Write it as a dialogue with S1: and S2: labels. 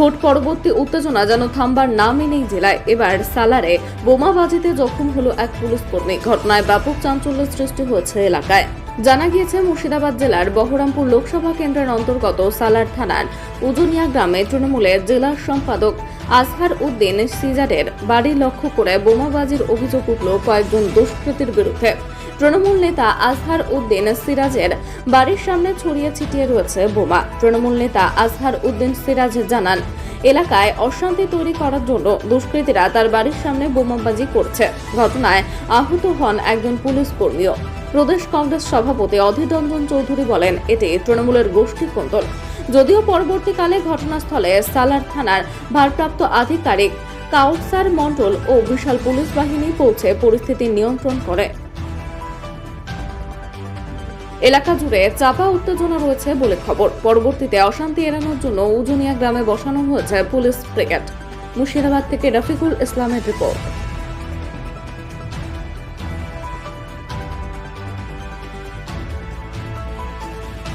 S1: Vote পরবর্তী উত্তেজনা যেন থামবার নামই নেই জেলায়। এবার সালারে বোমাবাজিতে জখম হলো এক পুলিশ কর্মী। ঘটনায় ব্যাপক চাঞ্চল্য সৃষ্টি হয়েছে এলাকায়। জানা গিয়েছে, মুর্শিদাবাদ জেলার বহরমপুর লোকসভা কেন্দ্রের অন্তর্গত সালার থানার উজুনিয়া গ্রামে তৃণমূলের জেলা সম্পাদক আজহার উদ্দিন সিজারের বাড়ি লক্ষ্য করে বোমাবাজির অভিযোগ উঠল কয়েকজন দুষ্কৃতীর বিরুদ্ধে। তৃণমূল নেতা আজহার উদ্দিন সিরাজের বাড়ির সামনে ছড়িয়ে ছিটিয়ে রয়েছে বোমা। তৃণমূল নেতা আজহার উদ্দিন সিরাজ জানান, এলাকায় অশান্তি তৈরি করার জন্য দুষ্কৃতীরা তার বাড়ির সামনে বোমাবাজি করছে। ঘটনায় আহত হন একজন পুলিশ কর্মীও। প্রদেশ কংগ্রেস সভাপতি অধীর রঞ্জন চৌধুরী বলেন এতে তৃণমূলের গোষ্ঠী কোন্দল। যদিও পরবর্তীকালে ঘটনাস্থলে সালার থানার ভারপ্রাপ্ত আধিকারিক কাউসার মণ্ডল ও বিশাল পুলিশ বাহিনী পৌঁছে পরিস্থিতি নিয়ন্ত্রণ করে। এলাকা জুড়ে চাপা উত্তেজনা রয়েছে বলে খবর। পরবর্তীতে অশান্তি এড়ানোর জন্য উজুনিয়া গ্রামে বসানো হয়েছে পুলিশ ব্রিগেড। মুর্শিদাবাদ থেকে রফিকুল ইসলামের রিপোর্ট।